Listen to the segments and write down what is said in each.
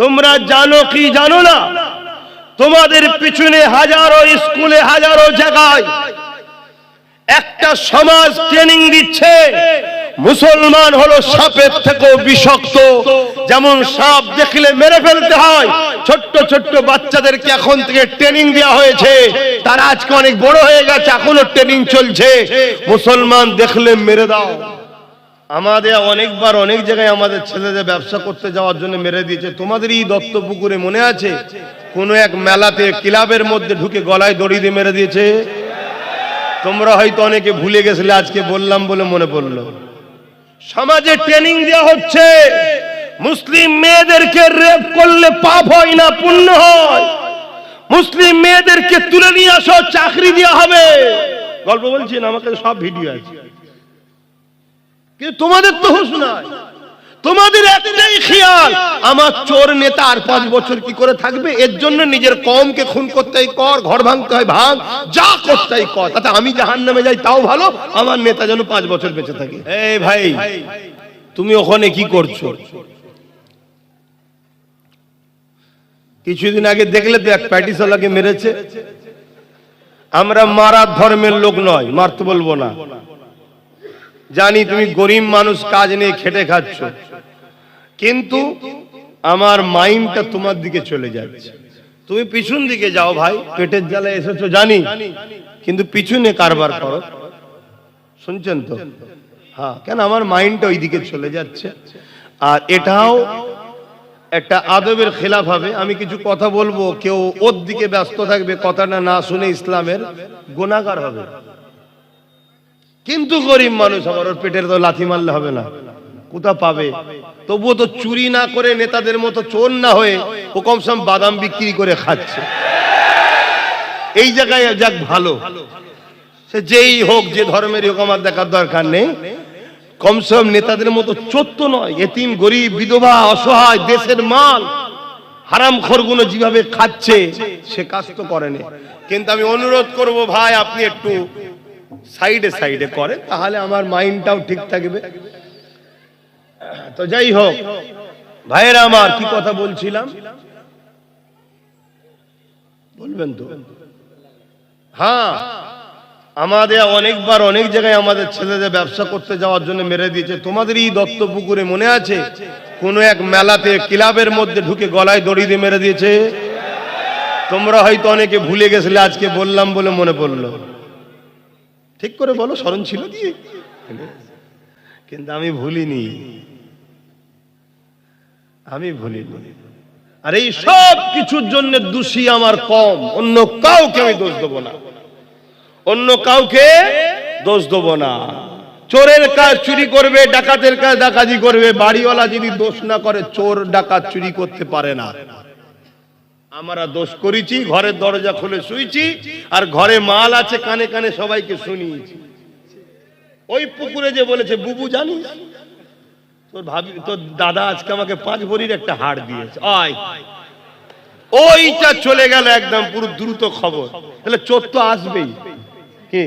তোমরা জানো কি জানো না? তোমাদের পিছনে হাজারো স্কুলে, হাজারো জায়গায় একটা সমাজ ট্রেনিং দিচ্ছে। মুসলমান হলো সাপের থেকেও বিষাক্ত। যেমন সাপ দেখলে মেরে ফেলতে হয়। ছোট্ট ছোট্ট বাচ্চাদেরকে এখন থেকে ট্রেনিং দেওয়া হয়েছে। তারা আজকে অনেক বড় হয়ে গেছে, এখনও ট্রেনিং চলছে। মুসলমান দেখলে মেরে দাও। আমাদের অনেকবার অনেক জায়গায় আমাদের ছেলেদের ব্যবসা করতে যাওয়ার জন্য মেরে দিয়েছে। তোমাদের এই দত্তপুকুরে মনে আছে? কোনো এক মেলাতে ক্লাবের মধ্যে ঢুকে গলায় দড়ি দিয়ে মেরে দিয়েছে? তোমরা হয়তো অনেকে ভুলে গেছিলে, আজকে বললাম বলে মনে পড়ল। সমাজে ট্রেনিং দেওয়া হচ্ছে। মুসলিম মেয়েদেরকে রেপ করলে পাপ হয় না, পুণ্য হয়। মুসলিম মেয়েদেরকে তুলে নিয়ে আসো, চাকরি দেওয়া হবে। গল্প বলছি না আমাকে সব ভিডিও আছে। তোমাদের তো হুশ নাই। তোমাদের একটাই খেয়াল, আমার চোর নেতা আর পাঁচ বছর কি করে থাকবে? এর জন্য নিজের কমকে খুন করতে কর, ঘর ভাঙতে হয় ভাঙ যা করতে কর। তাতে আমি জাহান নামে যাই, তাও ভালো, আমার নেতা যেন পাঁচ বছর বেঁচে থাকে। এই ভাই, তুমি ওখানে কি করছ? কিছুদিন আগে দেখলে তো এক প্যাটিসালাকে মেরেছে। আমরা মারার ধর্মের লোক নয়, মারতে বলব না। জানি তুমি গরিব মানুষ, কাজ নিয়ে খেটে খাচ্ছ। কিন্তু আমার মাইন্ডটা তোমার দিকে চলে যাচ্ছে। তুমি পিছন দিকে যাও ভাই, পেটের জ্বালা এসেছ, জানি। কিন্তু পিছনে কারবার করো। শুনছেন তো? হ্যাঁ কেন আমার মাইন্ডটা ওই দিকে চলে যাচ্ছে। আর এটাও একটা আদবের খেলাফ হবে। আমি কিছু কথা বলব, কেউ ওর দিকে ব্যস্ত থাকবে, কথাটা না শুনে ইসলামের গোনাগার হবে। কিন্তু গরিব মানুষ আমার ওর পেটের তো লাথি মারলে হবে না। কোথা পাবে? তবুও তো চুরি না করে নেতাদের মতো চোর না হয়ে ও কমসম বাদাম বিক্রি করে খাচ্ছে। এই জায়গায় যাক ভালো। সে যেই হোক, যে ধর্মের হোক, আমার দেখার দরকার নেই। কমসম নেতাদের মতো চোত্ত নয়, এতিম, গরিব, বিধবা, অসহায়, দেশের মাল, হারাম খরগুলো যেভাবে খাচ্ছে, সে কাজ তো করেনি। কিন্তু আমি অনুরোধ করব ভাই, আপনি একটু সাইডে সাইডে করে তাহলে আমার মাইন্ডটাও ঠিক থাকবে। তো যাই হোক ভাইয়েরা আমার কি কথা বলছিলাম? বলবেন তো? হ্যাঁ আমাদের অনেকবার অনেক জায়গায় আমাদের ছেলেদের ব্যবসা করতে যাওয়ার জন্য মেরে দিয়েছে। তোমাদের এই দত্তপুকুরে মনে আছে? কোনো এক মেলাতে ক্লাবের মধ্যে ঢুকে গলায় দড়ি দিয়ে মেরে দিয়েছে? তোমরা হয়তো অনেকে ভুলে গেছিলে আজকে বললাম বলে মনে পড়ল। ঠিক করে বলো, স্মরণ ছিল কি কিন্তু আমি ভুলিনি। আমি ভুলিনি। আর এই সব কিছুর জন্য দোষী আমার কম। অন্য কাউকে আমি দোষ দেবো না। অন্য কাউকে দোষ দেবো না। চোরের কাজ চুরি করবে, ডাকাতের কাজ ডাকাতি করবে। বাড়িওয়ালা যদি দোষ না করে, চোর ডাকাত চুরি করতে পারে না। আমরা দোষ করেছি, ঘরের দরজা খুলে শুয়েছি, আর ঘরে মাল আছে, কানে কানে সবাইকে শুনিয়েছি। ওই পুকুরে যে বলেছে, বুবু, জানিস? তোর ভাবি, তোর দাদা আজকে আমাকে পাঁচ ভরির একটা হাড় দিয়েছে। ওইটা চলে গেল একদম পুরো দ্রুত খবর। তাহলে চোর তো আসবেই। কি?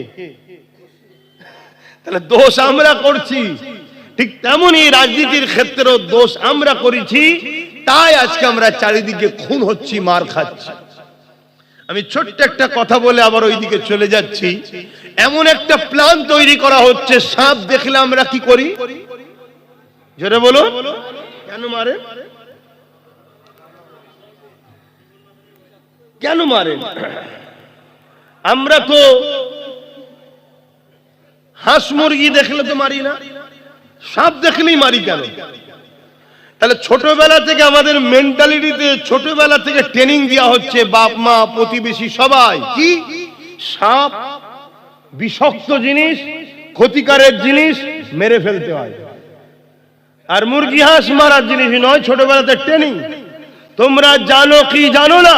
তাহলে দোষ আমরা করছি। ঠিক তেমনই রাজনীতির ক্ষেত্রেও দোষ আমরা করেছি। তাই আজকে আমরা চারিদিকে খুন হচ্ছি, মার খাচ্ছি। আমি ছোট্ট একটা কথা বলে আবার ওইদিকে চলে যাচ্ছি। এমন একটা প্ল্যান তৈরি করা হচ্ছে, সাপ দেখলে আমরা কি করি? জোরে বলো। কেন মারে কেন মারেন? আমরা তো হাঁস মুরগি দেখলে তো মারি না, সাপ দেখলেই মারি কেন? তাহলে ছোটবেলা থেকে আমাদের মেন্টালিটিতে ছোটবেলা থেকে ট্রেনিং দেওয়া হচ্ছে বাপ, মা, প্রতিবেশী, সবাই। কি? সাপ, বিষাক্ত জিনিস ক্ষতিকারের জিনিস মেরে ফেলতে হয়। আর মুরগি, হাঁস মারার জিনিস নয়, ছোটবেলাতে ট্রেনিং তোমরা জানো কি জানো না?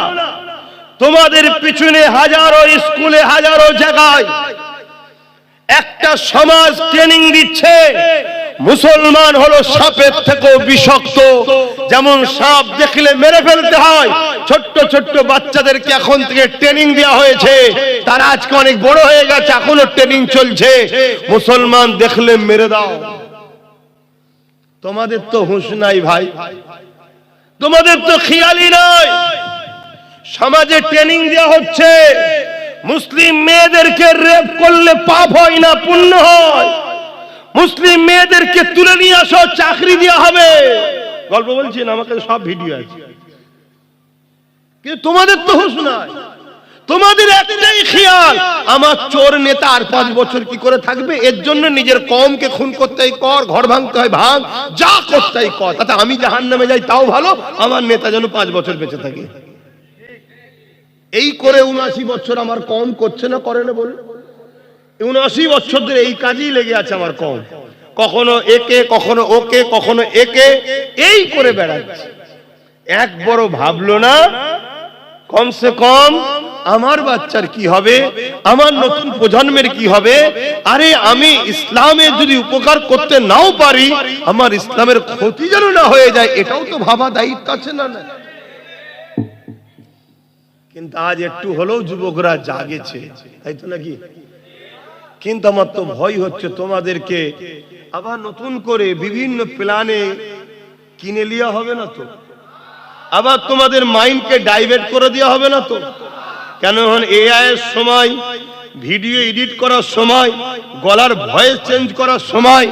তোমাদের পিছনে হাজারো স্কুলে, হাজারো জায়গায় একটা সমাজ ট্রেনিং দিচ্ছে। মুসলমান হলো সাপের থেকেও বিষাক্ত। যেমন সাপ দেখলে মেরে ফেলতে হয়, ছোট্ট ছোট্ট বাচ্চাদেরকে এখন থেকে ট্রেনিং দেওয়া হয়েছে। তারা আজকে অনেক বড় হয়ে গেছে, এখনও ট্রেনিং চলছে। মুসলমান দেখলে মেরে দাও। তোমাদের তো হুঁশ নাই ভাই। তোমাদের তো খেয়ালই নয় সমাজে ট্রেনিং দেওয়া হচ্ছে। মুসলিম মেয়েদেরকে রেপ করলে পাপ হয় না, পুণ্য হয়। মুসলিম মেয়েদেরকে তুলে নিয়ে আসো, চাকরি দেওয়া হবে। গল্প বলছেন আমাকে সব ভিডিও আছে। কিন্তু তোমাদের তো হুশ নাই। তোমাদের একটাই খেয়াল, আমার চোর নেতা আর পাঁচ বছর কি করে থাকবে? এর জন্য নিজের কমকে খুন করতে কর, ঘর ভাঙতে হয় ভাঙ যা করতে হয় কর। তাতে আমি জাহান নামে যাই, তাও ভালো, আমার নেতা যেন পাঁচ বছর বেঁচে থাকে। এই করে উনআশি বছর আমার কম করছে না, করে না বল উনআশি বছর ধরে এই কাজেই লেগে আছে আমার কম। কখনো একে, কখনো ওকে, কখনো একে, এই করে বেড়াচ্ছে। এক বড় ভাবলো না, কমসে কম আমার বাচ্চার কি হবে? আমার নতুন প্রজন্মের কি হবে? আরে আমি ইসলামের যদি উপকার করতে নাও পারি, আমার ইসলামের ক্ষতি যেন না হয়ে যায়, এটাও তো ভাবা দায়িত্ব আছে না না? কিন্তু আজ একটু হলেও যুবকরা জাগেছে, তাই তো নাকি? কিন্তু আমার তো ভয় হচ্ছে তোমাদেরকে। আবার নতুন করে বিভিন্ন প্ল্যানে কিনে লিয়া হবে না তো? আবার তোমাদের মাইন্ডকে ডাইভার্ট করে দেওয়া হবে না তো? কেন এআই এর সময়, ভিডিও এডিট করার সময়, গলার ভয়েস চেঞ্জ করার সময়,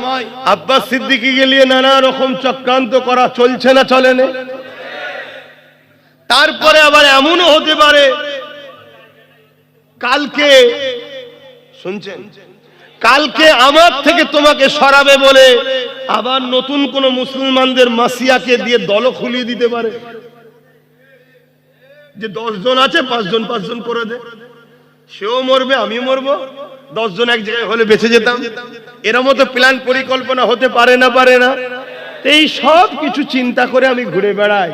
আব্বাস সিদ্দিকি গেলিয়ে নানা রকম চক্রান্ত করা চলছে না চলে না? তারপরে আবার এমনও হতে পারে, কালকে শুনছেন? কালকে আমার থেকে তোমাকে সরাবে বলে আবার নতুন কোন মুসলমানদের মাসিয়াকে দিয়ে দল খুলিয়ে দিতে পারে? যে জন আছে, পাঁচজন পাঁচজন করে দে। সেও মরবে আমি মরবো। দশ জন এক জায়গায় হলে বেঁচে যেতাম। এর মতো প্ল্যান পরিকল্পনা হতে পারে না পারে না। এই সব কিছু চিন্তা করে আমি ঘুরে বেড়াই।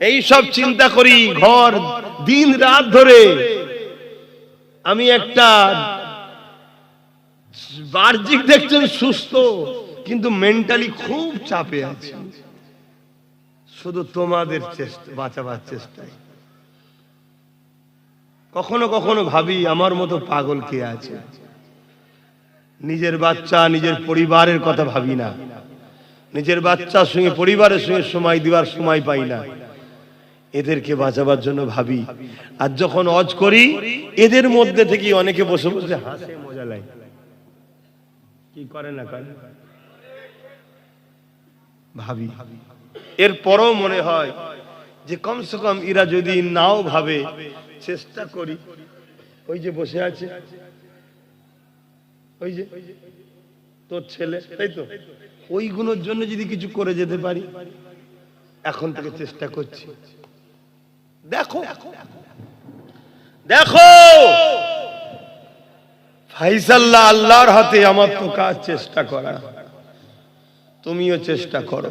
এই সব চিন্তা করি, ঘর দিন রাত ধরে। আমি একটা বাহ্যিক দেখছেন সুস্থ, কিন্তু মেন্টালি খুব চাপে আছি। শুধু তোমাদের চেষ্টা, বাঁচাবার চেষ্টায় কখনো কখনো ভাবি, আমার মতো পাগল কে আছে? নিজের বাচ্চা, নিজের পরিবারের কথা ভাবি না। নিজের বাচ্চার সঙ্গে, পরিবারের সঙ্গে সময় দেওয়ার সময় পাই না। এদেরকে বাঁচাবার জন্য ভাবি। আর যখন অজ করি, এদের মধ্যে থেকে অনেকে বসে বসে হাসে, মজা লাগে। কি করে না করে? ভাবি। এরপরও মনে হয় যে কমসে কম এরা যদি নাও ভাবে চেষ্টা করি। ওই যে বসে আছে। ওই যে তোর ছেলে তাই তো? ওইগুলোর জন্য যদি কিছু করে যেতে পারি এখন থেকে চেষ্টা করছি। দেখো। দেখো। ফাইসাল্লাহ আল্লাহর হাতে আমার তো কাজ চেষ্টা করা। তুমিও চেষ্টা করো।